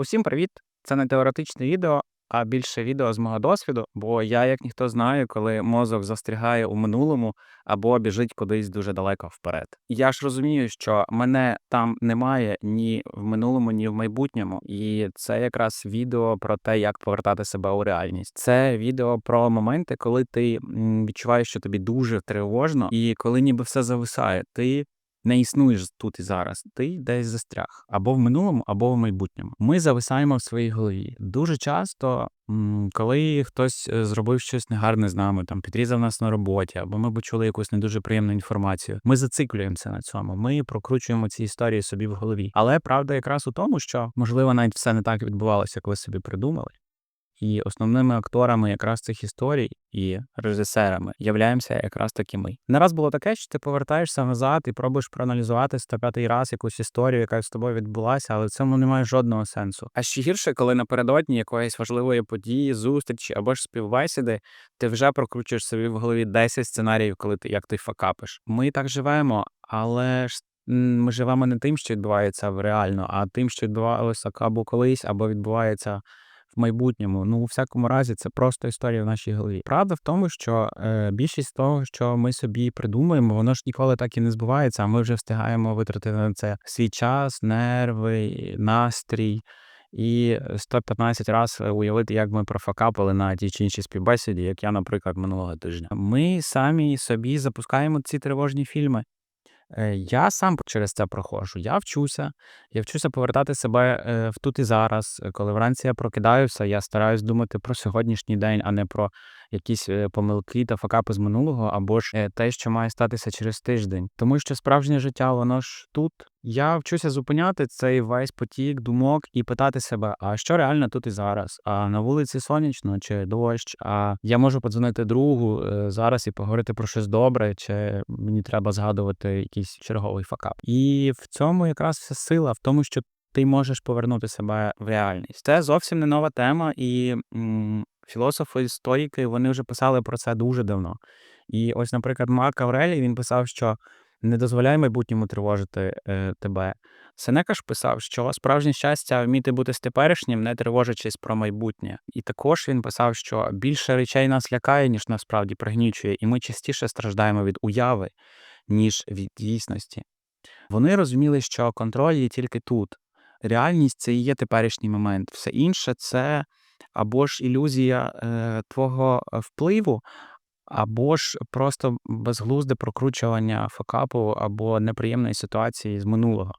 Усім привіт! Це не теоретичне відео, а більше відео з мого досвіду, бо я, як ніхто знаю, коли мозок застрягає у минулому або біжить кудись дуже далеко вперед. Я ж розумію, що мене там немає ні в минулому, ні в майбутньому, і це якраз відео про те, як повертати себе у реальність. Це відео про моменти, коли ти відчуваєш, що тобі дуже тривожно, і коли ніби все зависає. Ти не існуєш тут і зараз. Ти десь застряг або в минулому, або в майбутньому. Ми зависаємо в своїй голові. Дуже часто, коли хтось е, зробив щось негарне з нами, там підрізав нас на роботі, або ми почули якусь не дуже приємну інформацію. Ми зациклюємося на цьому. Ми прокручуємо ці історії собі в голові. Але правда якраз у тому, що можливо навіть все не так відбувалося, як ви собі придумали. І основними акторами якраз цих історій і режисерами являємося якраз таки ми. Не раз було таке, що ти повертаєшся назад і пробуєш проаналізувати 105-й раз якусь історію, яка з тобою відбулася, але в цьому немає жодного сенсу. А ще гірше, коли напередодні якоїсь важливої події, зустрічі або ж співбесіди, ти вже прокручуєш собі в голові 10 сценаріїв, коли ти як ти факапиш. Ми так живемо, але ж. Ми живемо не тим, що відбувається в реально, а тим, що відбувалося або колись, або відбувається в майбутньому. Ну, у всякому разі, це просто історія в нашій голові. Правда в тому, що е, більшість того, що ми собі придумуємо, воно ж ніколи так і не збувається. А ми вже встигаємо витратити на це свій час, нерви, настрій. І 115 разів уявити, як ми профакапили на тій чи іншій співбесіді, як я, наприклад, минулого тижня. Ми самі собі запускаємо ці тривожні фільми. Е, Я сам через це проходжу. Я вчуся, я вчуся повертати себе е, в тут і зараз. Коли вранці я прокидаюся, я стараюсь думати про сьогоднішній день, а не про якісь е, помилки та факапи з минулого, або ж те, що має статися через тиждень. Тому що справжнє життя, воно ж тут. Я вчуся зупиняти цей весь потік думок і питати себе, а що реально тут і зараз? А на вулиці сонячно чи дощ? А я можу подзвонити другу е, зараз і поговорити про щось добре, чи мені треба згадувати якийсь черговий факап. І в цьому якраз вся сила, в тому, що ти можеш повернути себе в реальність. Це зовсім не нова тема, і м, філософи, стоїки вони вже писали про це дуже давно. І ось, наприклад, Марк Аврелій він писав, що не дозволяй майбутньому тривожити е, тебе. Сенека ж писав, що справжнє щастя вміти бути з теперішнім, не тривожачись про майбутнє. І також він писав, що більше речей нас лякає, ніж насправді пригнічує, і ми частіше страждаємо від уяви, ніж від дійсності. Вони розуміли, що контроль є тільки тут. Реальність це і є теперішній момент. Все інше це або ж ілюзія е, твого е, впливу, або ж просто безглузде прокручування факапу або неприємної ситуації з минулого.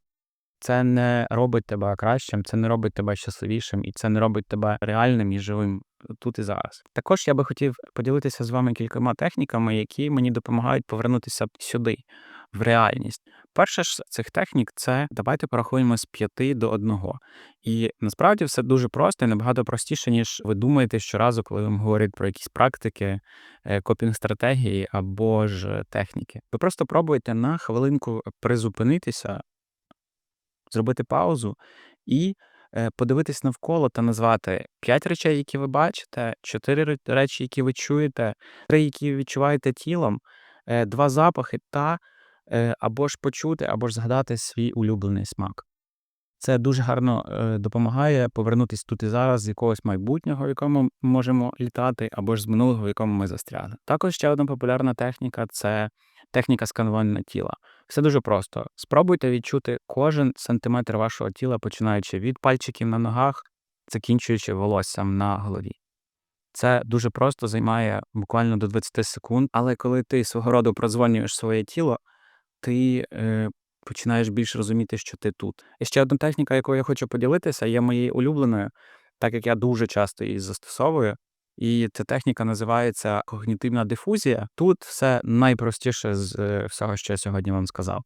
Це не робить тебе кращим, це не робить тебе щасливішим, і це не робить тебе реальним і живим тут і зараз. Також я би хотів поділитися з вами кількома техніками, які мені допомагають повернутися сюди, в реальність. Перша ж цих технік це давайте порахуємо з 5 до 1. І насправді все дуже просто і набагато простіше, ніж ви думаєте щоразу, коли вам говорять про якісь практики, е, копінг-стратегії або ж техніки. Ви просто пробуєте на хвилинку призупинитися, зробити паузу і е, подивитись навколо та назвати 5 речей, які ви бачите, 4 речі, які ви чуєте, 3, які відчуваєте тілом, 2 запахи та е, або ж почути, або ж згадати свій улюблений смак. Це дуже гарно е, допомагає повернутися тут і зараз з якогось майбутнього, в якому ми можемо літати, або ж з минулого, в якому ми застрягли. Також ще одна популярна техніка це техніка сканування тіла. Все дуже просто. Спробуйте відчути кожен сантиметр вашого тіла, починаючи від пальчиків на ногах, закінчуючи волоссям на голові. Це дуже просто займає буквально до 20 секунд, але коли ти свого роду продзвонюєш своє тіло, ти е, починаєш більш розуміти, що ти тут. І ще одна техніка, якою я хочу поділитися, є моєю улюбленою, так як я дуже часто її застосовую. І ця техніка називається когнітивна дифузія. Тут все найпростіше з е, всього, що я сьогодні вам сказав.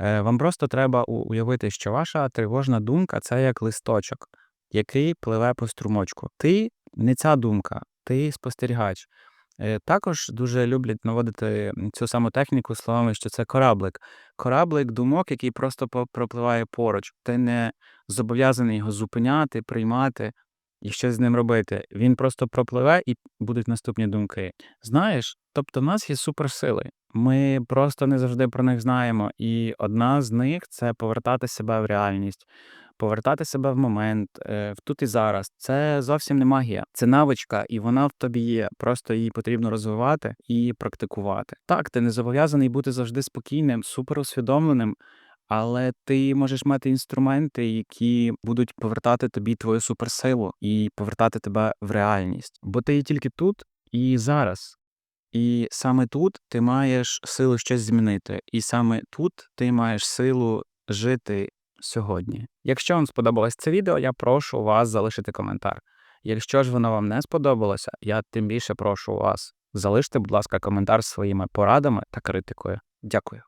Е, Вам просто треба уявити, що ваша тривожна думка це як листочок, який пливе по струмочку. Ти не ця думка, ти спостерігач. Е, Також дуже люблять наводити цю саму техніку словами, що це кораблик. Кораблик думок, який просто пропливає поруч. Ти не зобов'язаний його зупиняти, приймати і щось з ним робити. Він просто пропливе і будуть наступні думки. Знаєш, тобто в нас є суперсили. Ми просто не завжди про них знаємо. І одна з них це повертати себе в реальність. Повертати себе в момент, е, в тут і зараз. Це зовсім не магія, це навичка, і вона в тобі є. Просто її потрібно розвивати і практикувати. Так, ти не зобов'язаний бути завжди спокійним, суперусвідомленим, але ти можеш мати інструменти, які будуть повертати тобі твою суперсилу і повертати тебе в реальність. Бо ти є тільки тут і зараз. І саме тут ти маєш силу щось змінити, і саме тут ти маєш силу жити сьогодні. Якщо вам сподобалось це відео, я прошу вас залишити коментар. Якщо ж воно вам не сподобалося, я тим більше прошу вас залиште, будь ласка, коментар зі своїми порадами та критикою. Дякую.